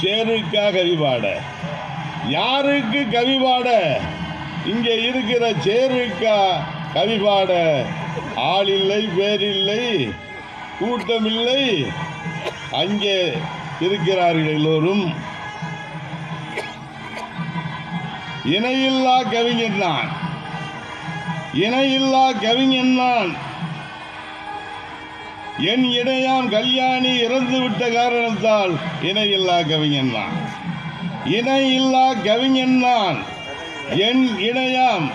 சேருக்கா கவிபாட யாருக்கு கவிபாட இங்கே இருக்கிற சேருக்கா கவிபாட ஆள் இல்லை பேரில்லை கூட்டமில்லை. அங்கே இருக்கிறார்கள் எல்லோரும். இணையில்லா கவிஞன் நான். இணையில்லா கவிஞன் நான். என் இணையாம் கல்யாணி இறந்து விட்ட காரணத்தால் இணையில்லா கவிஞன் நான் இணையில்லா கவிஞன் தான். என் இணையாம்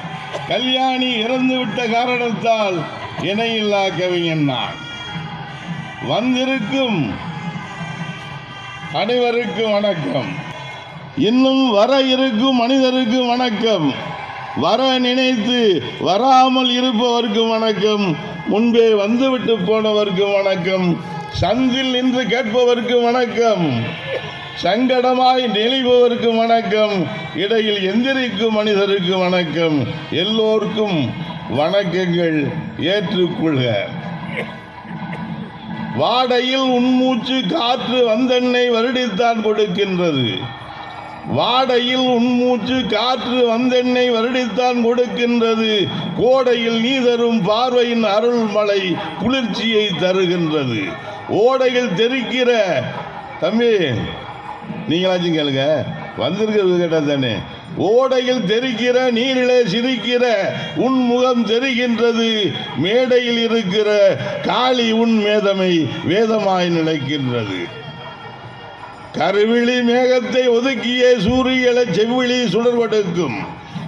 கல்யாணி இறந்து விட்ட காரணத்தால் இணையில்லா கவிஞன் நான் வந்திருக்கும் அனைவருக்கும் வணக்கம். இன்னும் வர இருக்கும் மனிதருக்கு வணக்கம். வர நினைத்து வராமல் இருப்பவருக்கு வணக்கம். முன்பே வந்துவிட்டு போனவருக்கு வணக்கம். சந்தில் நின்று கேட்பவருக்கு வணக்கம். சங்கடமாய் நெளிபவருக்கு வணக்கம். இடையில் எந்திரிக்கும் மனிதருக்கு வணக்கம். எல்லோருக்கும் வணக்கங்கள் ஏற்றுக்கொள்க. வாடையில் உன்மூச்சு காற்று வந்தெண்ணை வருடித்தான் கொடுக்கின்றது. வாடையில் உன்மூச்சு காற்று வந்தென்னை வருடித்தான் கொடுக்கின்றது. கோடையில் நீ தரும் பார்வையின் அருள்மலை குளிர்ச்சியை தருகின்றது. ஓடையில் தெரிக்கிற தம்பி நீங்களாச்சும் கேளுங்க. வந்திருக்கிறது கேட்டா தானே. ஓடையில் தெரிக்கிற நீரிலே சிரிக்கிற உன் முகம் தெரிகின்றது. மேடையில் இருக்கிற காளி உன் மேதமை வேதமாய் நினைக்கின்றது. கருவிழி மேகத்தை ஒதுக்கிய சூரியல செவ்விழி சுடர்வெடுக்கும்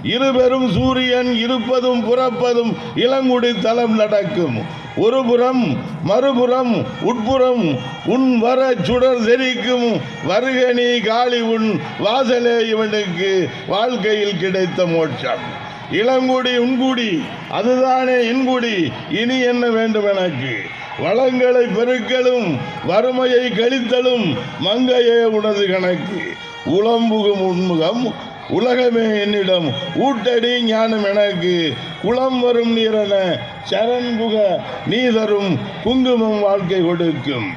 இருபெரும் சூரியன் இருப்பதும் புறப்பதும் இளங்குடி தலம் நடக்கும். ஒரு புறம் மறுபுறம் உட்புறம் உன் வர சுடர் தெரிக்கும் வருகணி காளி உன் வாசலே இவனுக்கு வாழ்க்கையில் கிடைத்த மோட்சம். இளங்குடி உன்குடி அதுதானே இன்குடி. இனி என்ன வேண்டும் எனக்கு? வளங்களை பெருக்கலும் வறுமையை கழித்தலும் மங்கையே உனது கணக்கு. உளம்புகும் உண்முகம் உலகமே என்னிடம். ஊட்டடி ஞானம் எனக்கு. குளம் வரும் நீரென சரண் புக நீ தரும் குங்குமம் வாழ்க்கை கொடுக்கும்.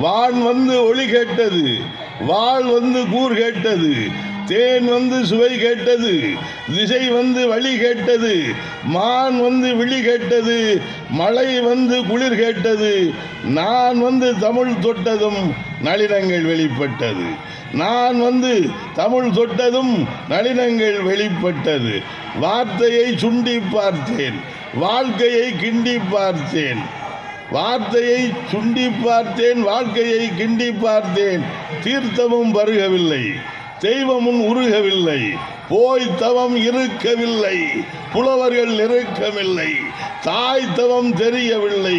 வான் வந்து ஒளி கேட்டது வாள் வந்து கூர் கேட்டது தேன் வந்து சுவை கேட்டது திசை வந்து வழி கேட்டது மான் வந்து விழி கேட்டது மழை வந்து குளிர் கேட்டது நான் வந்து தமிழ் தொட்டதும் நளினங்கள் வெளிப்பட்டது. நான் வந்து தமிழ் தொட்டதும் நளினங்கள் வெளிப்பட்டது. வார்த்தையை சுண்டி பார்த்தேன் வாழ்க்கையை கிண்டி பார்த்தேன். வார்த்தையை சுண்டி பார்த்தேன் வாழ்க்கையை கிண்டி பார்த்தேன். தீர்த்தமும் பருகவில்லை. தெய்வமும் உருகவில்லை. போய் தவம் இருக்கவில்லை. புலவர்கள் நெருக்கமில்லை தாய் தவம் தெரியவில்லை.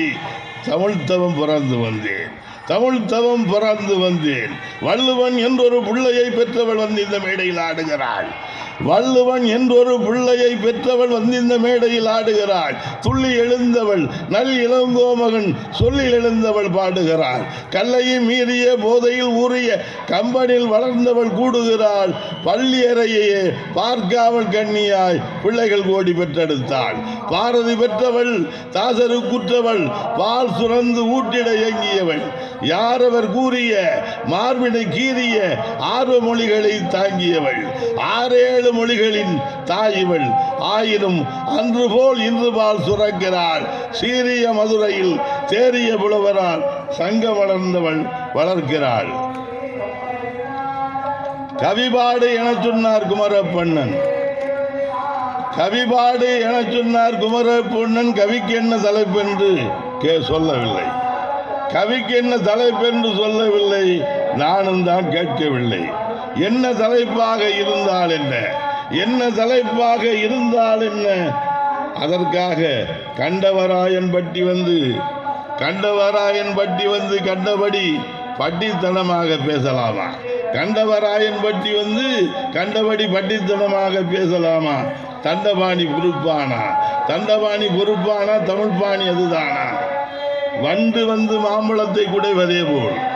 தமிழ் தவம் பிறந்து வந்தேன். தமிழ் தவம் பிறந்து வந்தேன். வள்ளுவன் என்றொரு பிள்ளையை பெற்றவள் வந்து இந்த மேடையில் ஆடுகிறாள். வள்ளுவன் என்றொரு பிள்ளையை பெற்றவள் வந்து இந்த மேடையில் ஆடுகிறாள். துள்ளி எழுந்தவள் நல் இளங்கோமகன் சொல்லி எழுந்தவள் பாடுகிறாள். கல்லையை மீறிய போதையில் ஊறிய கம்பனில் வளர்ந்தவள் கூடுகிறாள். பள்ளி அறையையே பார்க்காமல் கண்ணியாய் பிள்ளைகள் கோடி பெற்றெடுத்தாள். பாரதி பெற்றவள் தாசரு குற்றவள் பால் சுரந்து ஊட்டிட இயங்கியவள் யாரவர் கூறிய மார்பினை கீறிய ஆர்வ மொழிகளை தாங்கியவள். ஆறேழு மொழிகளின் தாயிவள். ஆயினும் அன்று போல் இன்று பால் சுரக்கிறாள். சீரிய மதுரையில் தேறிய புலவரால் சங்க வளர்ந்தவள் வளர்க்கிறாள். கவிபாடு என சொன்னார் குமரப்பண்ணன். கவிபாடு என சொன்னார் குமரப்பண்ணன் கவிக்கு என்ன தலைப்பென்று கே சொல்லவில்லை. கவிக்கு என்ன தலைப்பென்று சொல்லவில்லை நானும் தான் கேட்கவில்லை. என்ன தலைப்பாக இருந்தால் என்ன? என்ன தலைப்பாக இருந்தால் என்ன? அதற்காக கண்டவராயன் பட்டி வந்து கண்டவராயன் பட்டி வந்து கண்டபடி பட்டித்தனமாக பேசலாமா? கண்டவராயன் பட்டி வந்து கண்டபடி பட்டித்தனமாக பேசலாமா? தண்டபாணி பொறுப்பானா? தண்டபாணி பொறுப்பானா? தமிழ்பாணி அதுதானா? வண்டு வந்து மாம்பழத்தை குடைவதே போல்.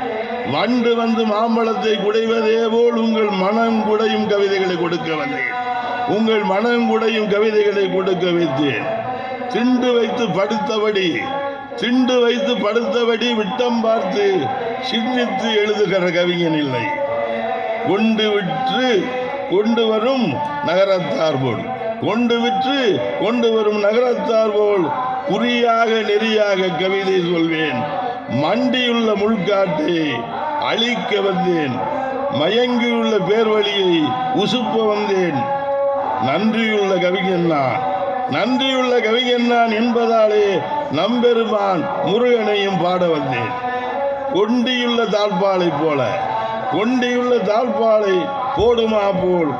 வண்டு வந்து மாம்பழத்தை குடைவதே போல் உங்கள் மனம் குடையும் கவிதைகளை கொடுக்க வந்தேன். உங்கள் மனம் குடையும் கவிதைகளை கொடுக்க வைத்தேன். திண்டு வைத்து படுத்தபடி திண்டு வைத்து படுத்தபடி விட்டம் பார்த்து சிந்தித்து எழுதுகிற கவிஞன் இல்லை. கொண்டு விற்று கொண்டு வரும் நகரத்தார் போல் கொண்டு விற்று கொண்டு வரும் நகரத்தார் போல் குறியாக நெறியாக கவிதை சொல்வேன். மண்டியுள்ள முள்காட்டை அழிக்க வந்தேன். மயங்கியுள்ள பேர்வழியை உசுப்ப வந்தேன். நன்றியுள்ள கவிஞன் நான் நன்றியுள்ள கவிஞன் நான் என்பதாலே நம்பெருமான் முருகனையும் பாட வந்தேன். கொண்டியுள்ள தாழ்பாலை போல கொண்டியுள்ள தாழ்பாலை போடுமா போல்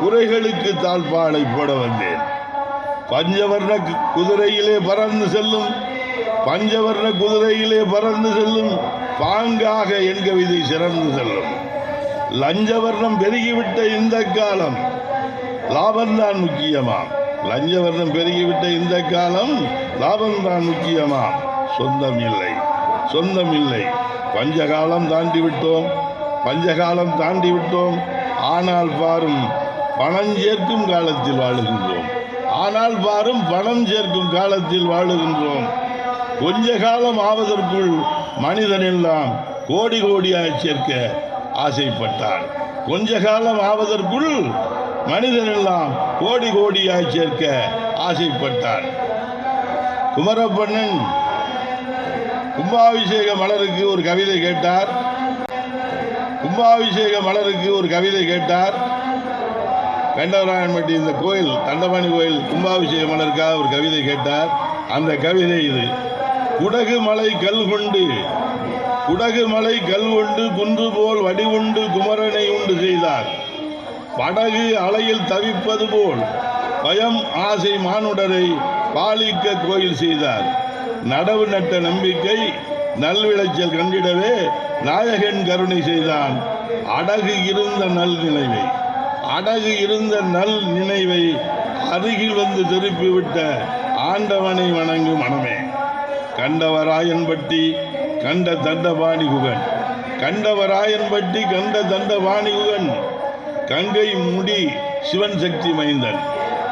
குறைகளுக்கு தாழ்பாலை போட வந்தேன். பஞ்சவர்ண குதிரையிலே பறந்து செல்லும் பஞ்சவர்ண குதிரையிலே பறந்து செல்லும் பாங்காக என் கவிதை சிறந்து செல்லும். லஞ்சவர்ணம் பெருகிவிட்ட இந்த காலம் லாபம்தான் முக்கியமாம். லஞ்சவர்ணம் பெருகிவிட்ட இந்த காலம் லாபம்தான் முக்கியமாம். சொந்தம் இல்லை சொந்தம் இல்லை பஞ்சகாலம் தாண்டி விட்டோம் பஞ்சகாலம் தாண்டி விட்டோம் ஆனால் பாரும் பணம் சேர்க்கும் காலத்தில் வாழுகின்றோம். ஆனால் பாரும் பணம் சேர்க்கும் காலத்தில் வாழுகின்றோம். கொஞ்ச காலம் ஆவதற்குள் மனிதன் எல்லாம் கோடி கோடியாக சேர்க்க ஆசைப்பட்டான். கொஞ்ச காலம் ஆவதற்குள் மனிதன் எல்லாம் கோடி கோடியாக சேர்க்க ஆசைப்பட்டான். குமரப்பண்ணன் கும்பாபிஷேக மலருக்கு ஒரு கவிதை கேட்டார். கும்பாபிஷேக மலருக்கு ஒரு கவிதை கேட்டார். கண்டவராயன்பட்டி இந்த கோயில் தண்டபாணி கோயில் கும்பாபிஷேக மலருக்காக ஒரு கவிதை கேட்டார். அந்த கவிதை இது. குடகு மலை கல் கொண்டு குடகு மலை கல் கொண்டு குன்று போல் வடிவுண்டு குமரனை உண்டு செய்தார். படகு அலையில் தவிப்பது போல் பயம் ஆசை மானுடரை பாலிக்க கோயில் செய்தார். நடவு நட்ட நம்பிக்கை நல்விளைச்சல் கண்டிடவே நாயகன் கருணை செய்தான். அடகு இருந்த நல் நினைவை அடகு இருந்த நல் நினைவை அருகில் வந்து திருப்பிவிட்ட ஆண்டவனை வணங்கும் மனமே. கண்டவராயன்பட்டி கண்ட தண்டபாணி குகன் கண்டவராயன்பட்டி கண்ட தண்டபாணி குகன் கங்கை முடி சிவன் சக்தி மைந்தன்.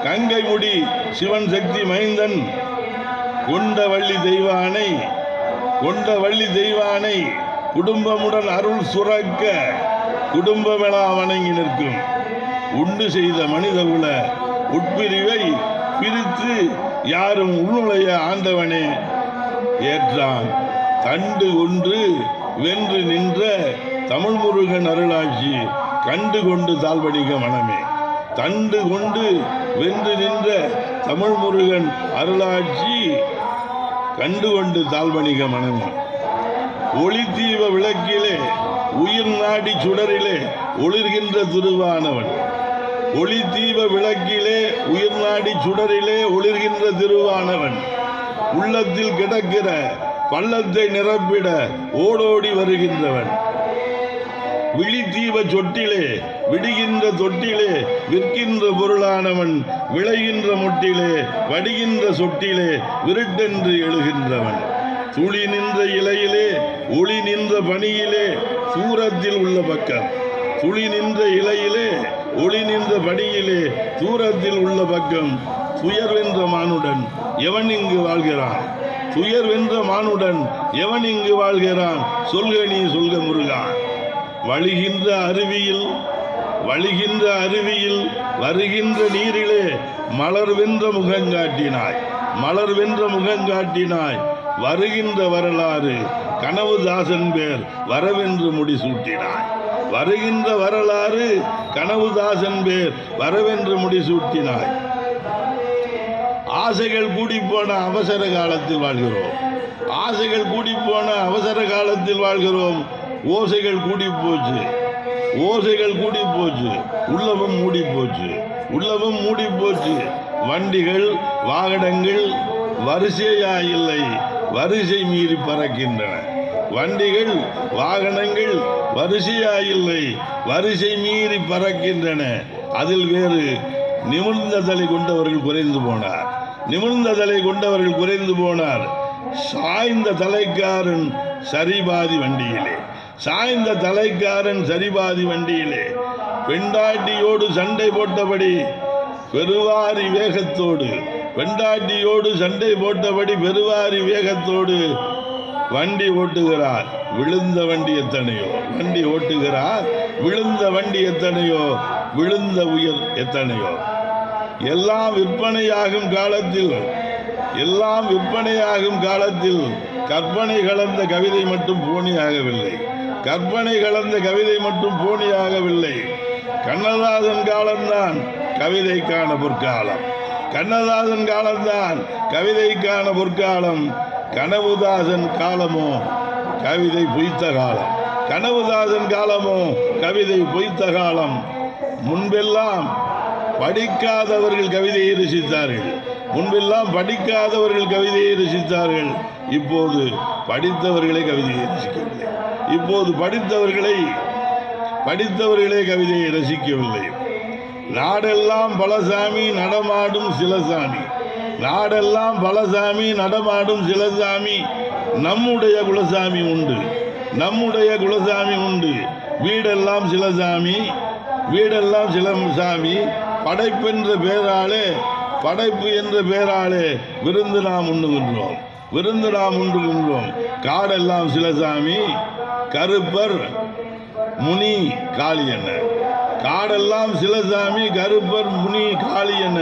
கங்கை முடி சிவன் சக்தி மைந்தன். கொண்டவள்ளி தெய்வானை கொண்டவள்ளி தெய்வானை குடும்பமுடன் அருள் சுரக்க குடும்பமெல்லாம் வணங்கி நிற்கும். உண்டு செய்த மனித குல உட்பிரிவை பிரித்து யாரும் உள்நுழைய ஆண்டவனே ஏற்றான். தண்டு ஒன்று வென்று நின்ற தமிழ் முருகன் அருளாட்சி கண்டு கொண்டு தாழ்வடிக மனமே. தண்டு கொண்டு வென்று நின்ற தமிழ் முருகன் அருளாட்சி கண்டு கொண்டு தாழ்வணிக மனமே. தீவ விளக்கிலே உயிர் நாடி சுடரிலே ஒளிர்கின்ற திருவானவன். தீவ விளக்கிலே உயிர் நாடி சுடரிலே ஒளிர்கின்ற திருவானவன். உள்ளத்தில் கிடக்கிற பள்ளத்தை நிரப்பிட ஓடோடி வருகின்றவன். விழித்தீவ சொட்டிலே விடுகின்ற தொட்டிலே விற்கின்ற பொருளானவன் விளைகின்ற முட்டிலே வடிகின்ற சொட்டிலே விருட்டென்று எழுகின்றவன். துளி நின்ற இலையிலே ஒளி நின்ற பணியிலே சூரத்தில் உள்ள பக்கம். துளி நின்ற இலையிலே ஒளி நின்ற பணியிலே தூரத்தில் உள்ள பக்கம். துயர் வென்ற மானுடன் எவன் இங்கு வாழ்கிறான்? துயர் வென்ற மானுடன் எவன் இங்கு வாழ்கிறான்? சொல்க நீ சொல்க முருகான் வழிகின்ற அருவியில் வழிகின்ற அருவியில் வருகின்ற நீரிலே மலர் வென்ற முகங்காட்டினாய் மலர் வென்ற முகங்காட்டினாய் வருகின்ற வரலாறு கனவுதாசன் பேர் வரவென்று முடிசூட்டினாய். வருகின்ற வரலாறு கனவுதாசன் பேர் வரவென்று முடிசூட்டினாய். ஆசைகள் கூடி போன அவசர காலத்தில் வாழ்கிறோம். ஆசைகள் கூடி போன அவசர காலத்தில் வாழ்கிறோம். ஓசைகள் கூடி போச்சு. ஓசைகள் கூடி போச்சு. உள்ளமும் மூடி போச்சு. உள்ளமும் மூடி போச்சு. வண்டிகள் வாகனங்கள் வரிசையா இல்லை. வரிசை மீறி பறக்கின்றன. வண்டிகள் வாகனங்கள் வரிசையா இல்லை. வரிசை மீறி பறக்கின்றன. அதில் வேறு நிமிர்ந்த தலை கொண்டவர்கள் குறைந்து போனார். நிமிர்ந்த தலை கொண்டவர்கள் குறைந்து போனார். சாய்ந்த தலைக்காரன் சரிபாதி வண்டியிலே. சாய்ந்த தலைக்காரன் சரிபாதி வண்டியிலே. பெண்டாட்டியோடு சண்டை போட்டபடி பெருவாரி வேகத்தோடு பெண்டாட்டியோடு சண்டை போட்டபடி பெருவாரி வேகத்தோடு வண்டி ஓட்டுகிறார். விழுந்த வண்டி எத்தனையோ? வண்டி ஓட்டுகிறார். விழுந்த வண்டி எத்தனையோ? விழுந்த உயிர் எத்தனையோ? எல்லாம் விற்பனையாகும் காலத்தில் எல்லாம் விற்பனையாகும் காலத்தில் கற்பனை கலந்த கவிதை மட்டும் போனியாகவில்லை கற்பனை கலந்த கவிதை மட்டும் போனியாகவில்லை கண்ணதாசன் காலம்தான் கவிதைக்கான பொற்காலம். கண்ணதாசன் காலம்தான் கவிதைக்கான பொற்காலம். கனவுதாசன் காலமோ கவிதை பொய்த்த காலம். கனவுதாசன் காலமோ கவிதை பொய்த்த காலம். முன்பெல்லாம் படிக்காதவர்கள் கவிதையை ரசித்தார்கள். முன்பெல்லாம் படிக்காதவர்கள் கவிதையை ரசித்தார்கள். இப்போது படித்தவர்களே கவிதையை ரசிக்கவில்லை. இப்போது படித்தவர்களை படித்தவர்களே கவிதையை ரசிக்கவில்லை. நாடெல்லாம் பலசாமி நடமாடும் சிலசாமி. நாடெல்லாம் பலசாமி நடமாடும் சிலசாமி. நம்முடைய குலசாமி உண்டு. நம்முடைய குலசாமி உண்டு. வீடெல்லாம் சிலசாமி. வீடெல்லாம் சிலசாமி. படைப்பு என்ற பேராலே படைப்பு என்ற பேராலே விருந்து நாம் உண்ணுகின்றோம் விருந்து நாம் உண்ணுகின்றோம் காடெல்லாம் சிலசாமி கருப்பர் முனி காளி என்ன? காடெல்லாம் சிலசாமி கருப்பர் முனி காளி என்ன?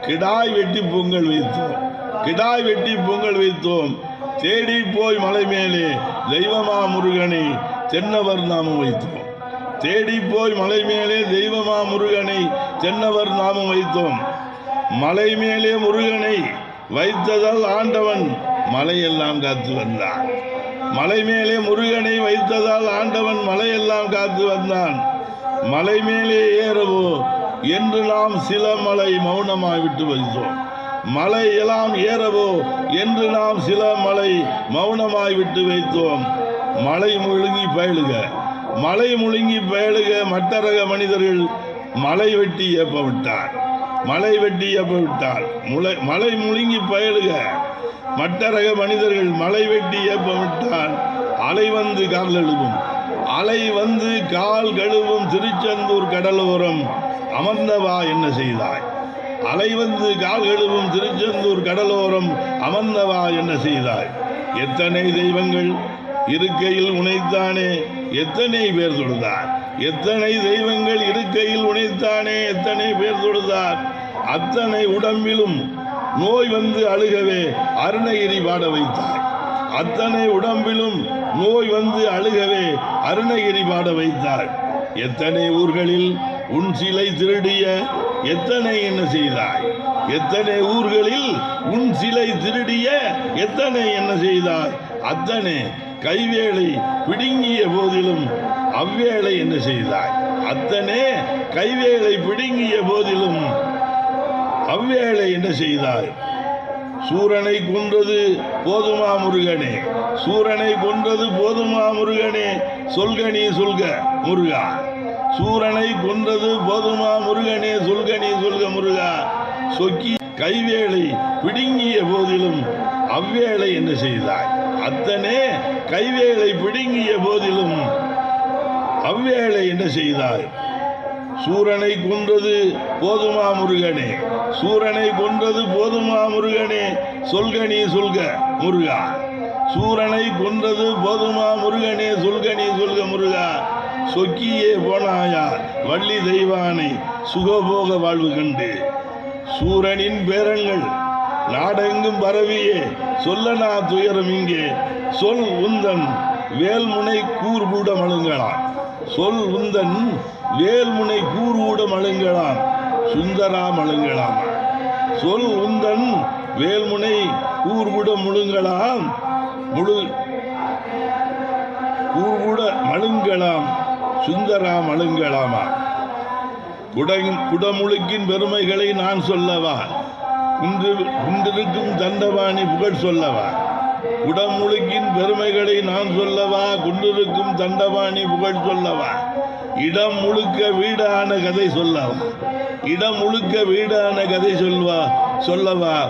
கிடாய் வெட்டி பொங்கல் வைத்தோம். கிடாய் வெட்டி பொங்கல் வைத்தோம். தேடி போய் மலை மேலே தெய்வமா முருகனை தென்னவர் நாமம் வைத்தோம். தேடி போய் மலை மேலே தெய்வமா முருகனை தென்னவர் நாமம் வைத்தோம். மலை மேலே முருகனை வைத்ததால் ஆண்டவன் மலையெல்லாம் காத்து வந்தான். மலை மேலே முருகனை வைத்ததால் ஆண்டவன் மலையெல்லாம் காத்து வந்தான். மலை மேலே ஏறவோ என்று நாம் சில மலை மௌனமாய் விட்டு வைத்தோம். மலை எல்லாம் ஏறவோ என்று நாம் சில மலை மௌனமாய் விட்டு வைத்தோம். மலை முழுங்கி பயிலுக. மலை முழுங்கி பேழுக மட்டரக மனிதர்கள் மலை வெட்டி ஏப்ப விட்டார் மலை வெட்டி ஏப்ப விட்டார் முளை மலை முழுங்கி பயலுக மட்டரக மனிதர்கள் மலை வெட்டி ஏப்ப விட்டால் அலை வந்து கால் எழுவும் அலை வந்து கால் கழுவும் திருச்செந்தூர் கடலோரம் அமர்ந்தவா என்ன செய்தாய்? அலை வந்து கால் கழுவும் திருச்செந்தூர் கடலோரம் அமர்ந்தவா என்ன செய்தாய்? எத்தனை தெய்வங்கள் இருக்கையில் உனைத்தானே. எத்தனை பேர் தொழுதார்? எத்தனை தெய்வங்கள் இருக்கையில் உனைத்தானே. எத்தனை பேர் தொழுதார்? அத்தனை உடம்பிலும் நோய் வந்து அழுகவே அருணகிரி பாட வைத்தாய் அத்தனை உடம்பிலும் நோய் வந்து அழுகவே அருணகிரி பாட வைத்தார். எத்தனை ஊர்களில் உன் சிலை திருடிய? எத்தனை என்ன செய்தாய்? எத்தனை ஊர்களில் உன் சிலை திருடிய? எத்தனை என்ன செய்தாய்? அத்தனை கைவேளை பிடுங்கிய போதிலும் அவ்வேளை என்ன செய்தாய்? அத்தனே கைவேளை பிடுங்கிய போதிலும் அவ்வேளை என்ன செய்தாய்? சூரனை கொன்றது போதுமா முருகனே? சூரனை கொன்றது போதுமா முருகனே? சொல்க நீ சொல்க முருகா. சூரனை கொன்றது போதுமா முருகனே? சொல்க நீ சொல்க முருகா. சொக்கி கைவேளை பிடுங்கிய போதிலும் அவ்வேளை என்ன செய்தாய்? அத்தனே கைவேளை பிடுங்கிய போதிலும் அவ்வேளை என்ன செய்தாய் சூரனை கொன்றது போதுமா முருகனே? சூரனை கொன்றது போதுமா முருகனே? சொல்கனி சொல்க முருகா. சூரனை கொன்றது போதுமா முருகனே? சொல்கனி சொல்க முருகா. சொக்கியே போனாயா? வள்ளி தெய்வானை சுகபோக வாழ்வு கண்டு. சூரனின் பேரங்கள் நாடெங்கும் பரவியே சொல்லனா துயரம் இங்கே. சொல் உந்தன் வேல்முனை கூர்பூட மழுங்கலாம் சொல் உந்தன் வேல்முனை கூர்வூட மழுங்கலாம் சுந்தரா மழுங்கலாம் சொல் உந்தன் வேல்முனை கூர்வுட முழுங்கலாம் முழு கூர்வுட மழுங்கலாம் சுந்தரா மழுங்கலாமா குட குடமுழுக்கின் பெருமைகளை நான் சொல்லவா? குன்றிருக்கும் தண்டபாணி புகழ் சொல்லவா? குடமுழுக்கின் பெருமைகளை நான் சொல்லவா? குன்றிருக்கும் தண்டபாணி புகழ் சொல்லவா? இடம் முழுக்க வீடான கதை சொல்லவா? இடம் முழுக்க வீடான கதை சொல்வா சொல்லவா?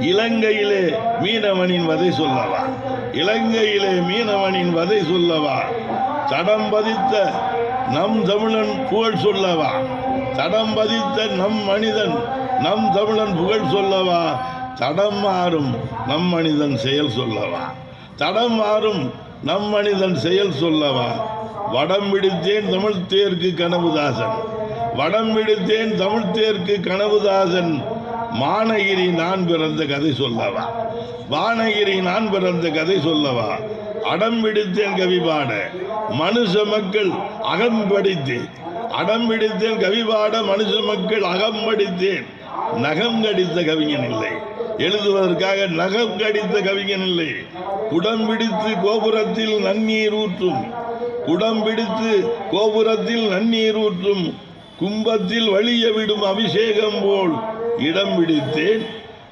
இலங்கையிலே மீனவனின் வதை சொல்லவா? இலங்கையிலே மீனவனின் வதை சொல்லவா? தடம் பதித்த நம் தமிழன் புகழ் சொல்லவா? தடம் பதித்த நம் மனிதன் நம் தமிழன் புகழ் சொல்லவா? தடம் மாறும் நம் மனிதன் செயல் சொல்லவா? தடம் மாறும் நம் மனிதன் செயல் சொல்லவா? வடம் பிடித்தேன் தமிழ் தேர்க்கு கனவுதாசன். வடம் பிடித்தேன் தமிழ் தேர்க்கு கனவுதாசன். மானகிரி நான் பிறந்த கதை சொல்லவா? வானகிரி நான் பிறந்த கதை சொல்லவா? அடம் பிடித்தேன் கவிபாட மனுஷ மக்கள் அகம் படித்தேன். அடம் பிடித்தேன் கவிபாட மனுஷ மக்கள் அகம் படித்தேன். நகம் கடித்த கவிஞன் இல்லை. எழுதுவதற்காக நகம் கடித்த கவிஞன் இல்லை. குடம் பிடித்து கோபுரத்தில் நன்னீர் ஊற்றும். குடம் பிடித்து கோபுரத்தில் நன்னீர் ஊற்றும். கும்பத்தில் வழிய விடும் அபிஷேகம் போல் இடம் பிடித்தேன்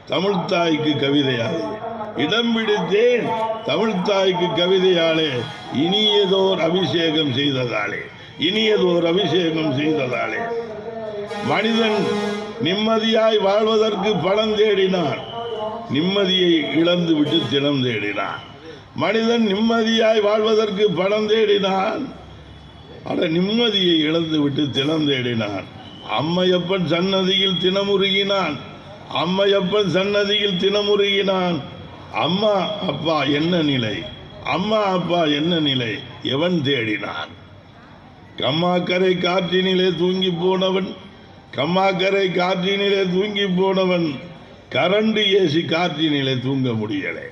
தமிழ்த்தாய்க்கு கவிதையாலே. இடம் பிடித்தேன் தமிழ்த்தாய்க்கு கவிதையாலே. இனியதோர் அபிஷேகம் செய்ததாலே. இனியதோர் அபிஷேகம் செய்ததாலே. மனிதன் நிம்மதியாய் வாழ்வதற்கு பணம் தேடினான் நிம்மதியை இழந்து விட்டு தினம் தேடினான் மனிதன் நிம்மதியாய் வாழ்வதற்கு பணம் தேடினான். அட நிம்மதியை இழந்து விட்டு தினம் தேடினான். அம்மையப்பன் சன்னதியில் தினமுருகினான். அம்மையப்பன் சன்னதியில் தினமுருகினான். அம்மா அப்பா என்ன நிலை? அம்மா அப்பா என்ன நிலை? எவன் தேடினான்? கம்மாக்கரை காற்றினிலே தூங்கி போனவன் கம்மாக்கரை காற்றினிலே தூங்கி போனவன் கரண்டு ஏசி காற்றினிலே தூங்க முடியலை.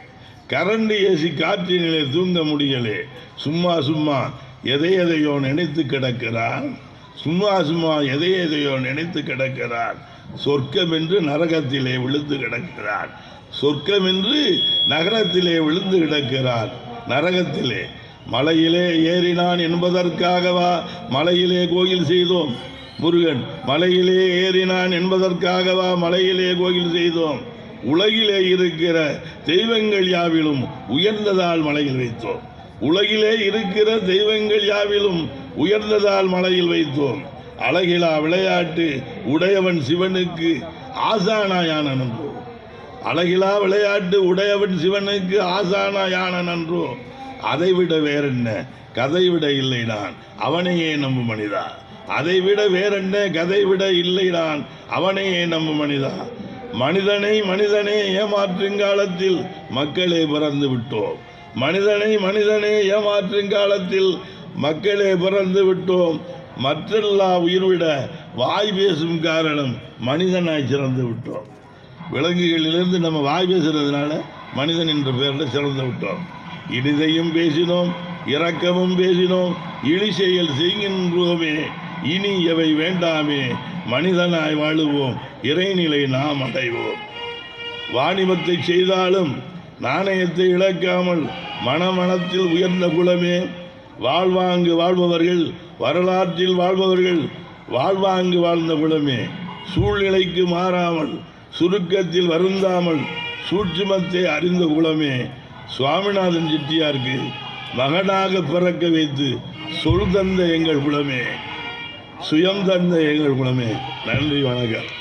கரண்டு ஏசி காற்றினிலே தூங்க முடியலே. சும்மா சும்மா எதை எதையோ நினைத்து கிடக்கிறான். சும்மா சும்மா எதை எதையோ நினைத்து கிடக்கிறான். சொர்க்கம் என்று நரகத்திலே விழுந்து கிடக்கிறான். சொர்க்கம் என்று நகரத்திலே விழுந்து கிடக்கிறான். நரகத்திலே. மலையிலே ஏறினான் என்பதற்காகவா மலையிலே கோயில் செய்தோம்? முருகன் மலையிலே ஏறினான் என்பதற்காகவா மலையிலே கோயில் செய்தோம்? உலகிலே இருக்கிற தெய்வங்கள் யாவிலும் உயர்ந்ததால் மலையில் வைத்தோம். உலகிலே இருக்கிற தெய்வங்கள் யாவிலும் உயர்ந்ததால் மலையில் வைத்தோம். அழகிலா விளையாட்டு உடையவன் சிவனுக்கு ஆசானாயான நன்றோ? அழகிலா விளையாட்டு உடையவன் சிவனுக்கு ஆசானாயான நன்றோ? அதைவிட வேறென்ன? கதை விட இல்லை நான் அவனையே நம்பும் மனிதா. அதை விட வேறென்ன கதை விட இல்லை நான் அவனையே நம்ம மனிதா. மனிதனை மனிதனே ஏமாற்றுங்காலத்தில் மக்களே பிறந்து விட்டோம். மனிதனை மனிதனே ஏமாற்றுங்காலத்தில் மக்களே பிறந்து விட்டோம். மற்றெல்லா உயிர்விட வாய் பேசும் காரணம் மனிதனாய் சிறந்து விட்டோம். விலங்குகளிலிருந்து நம்ம வாய் பேசுறதுனால மனிதன் என்ற பெயரில் சிறந்து விட்டோம். இனிதையும் பேசினோம் இரக்கமும் பேசினோம் இழி செயல் செய்கின்றோமே. இனி எவை வேண்டாமே மனிதனாய் வாழுவோம் இறைநிலை நாம் அடைவோம். வாணிபத்தை செய்தாலும் நாணயத்தை இழக்காமல் மனமனத்தில் உயர்ந்த குலமே வாழ்வாங்கு வாழ்பவர்கள் வரலாற்றில் வாழ்பவர்கள் வாழ்வாங்கு வாழ்ந்த குலமே சூழ்நிலைக்கு மாறாமல் சுருக்கத்தில் வருந்தாமல் சூட்சுமத்தை அறிந்த குலமே சுவாமிநாதன் செட்டியாருக்கு மகனாக பிறக்க வைத்து சொல் தந்த எங்கள் குலமே. சுயம் தந்த எங்கள் குணமே. நன்றி வணக்கம்.